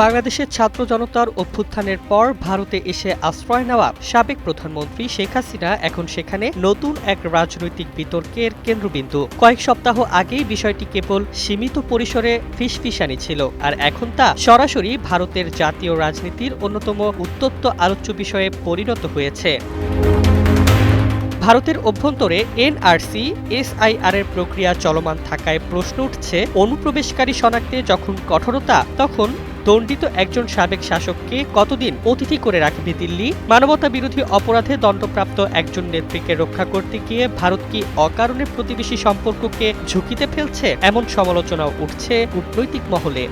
বাংলাদেশের ছাত্র জনতার অভ্যুত্থানের পর ভারতে এসে আশ্রয় নেওয়া সাবেক প্রধানমন্ত্রী শেখ হাসিনা এখন সেখানে নতুন এক রাজনৈতিক বিতর্কের কেন্দ্রবিন্দু। কয়েক সপ্তাহ আগেই বিষয়টি কেবল সীমিত পরিসরে ফিসফিসানি ছিল, আর এখন তা সরাসরি ভারতের জাতীয় রাজনীতির অন্যতম উত্তপ্ত আলোচ্য বিষয়ে পরিণত হয়েছে। ভারতের অভ্যন্তরে এনআরসি, এসআইআর এর প্রক্রিয়া চলমান থাকায় প্রশ্ন উঠছে, অনুপ্রবেশকারী শনাক্তে যখন কঠোরতা, তখন দণ্ডিত একজন সাবেক শাসককে কতদিন অতিথি করে রাখবে দিল্লি? মানবতা বিরোধী অপরাধে দণ্ডপ্রাপ্ত একজন নেত্রীকে রক্ষা করতে গিয়ে ভারত কি অকারণে প্রতিবেশী সম্পর্ককে ঝুঁকিতে ফেলছে? এমন সমালোচনাও উঠছে কূটনৈতিক মহলে।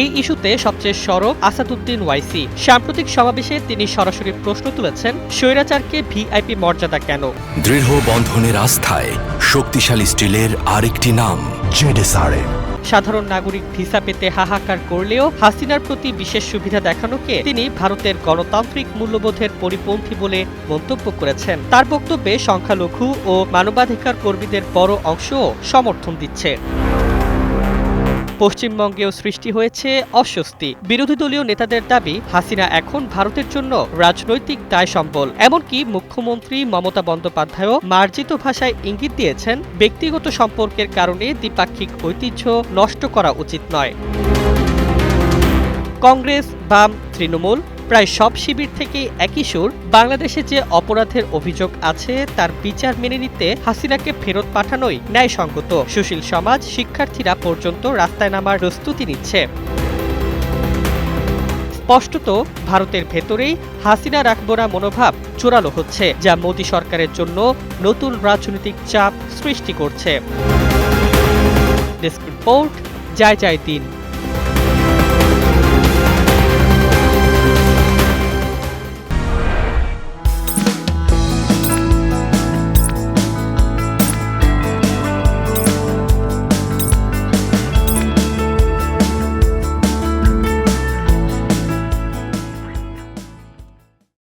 এই ইস্যুতে সবচেয়ে সরব আসাদুদ্দিন ওয়াইসি। সাম্প্রতিক সমাবেশে তিনি সরাসরি প্রশ্ন তুলেছেন, স্বৈরাচারকে ভিআইপি মর্যাদা কেন? দৃঢ় বন্ধনের আস্থায় শক্তিশালী স্টিলের আরেকটি নাম, জেডেসআরএম। সাধারণ নাগরিক ভিসা পেতে হাহাকার করলেও হাসিনার প্রতি বিশেষ সুবিধা দেখানোকে তিনি ভারতের গণতান্ত্রিক মূল্যবোধের পরিপন্থী বলে মন্তব্য করেছেন। তার বক্তব্যে সংখ্যালঘু ও মানবাধিকার কর্মীদের বড় অংশও সমর্থন দিচ্ছে। পশ্চিমবঙ্গেও সৃষ্টি হয়েছে অস্বস্তি। বিরোধী দলীয় নেতাদের দাবি, হাসিনা এখন ভারতের জন্য রাজনৈতিক দায় সম্বল এমনকি মুখ্যমন্ত্রী মমতা বন্দ্যোপাধ্যায়ও মার্জিত ভাষায় ইঙ্গিত দিয়েছেন, ব্যক্তিগত সম্পর্কের কারণে দ্বিপাক্ষিক ঐতিহ্য নষ্ট করা উচিত নয়। কংগ্রেস, বাম, তৃণমূল প্রায় সব শিবির থেকে একই সুর। বাংলাদেশে যে অপরাধের অভিযোগ আছে, তার বিচার মেনে নিতে হাসিনাকে ফেরত পাঠানোই ন্যায়সঙ্গত। সুশীল সমাজ শিক্ষার্থীরা পর্যন্ত রাস্তায় নামার প্রস্তুতি নিচ্ছে। স্পষ্টত, ভারতের ভেতরেই হাসিনা রাখবোনা মনোভাব চোরালো হচ্ছে, যা মোদী সরকারের জন্য নতুন রাজনৈতিক চাপ সৃষ্টি করছে। ডেস্ক রিপোর্ট, জয় জয় দিন।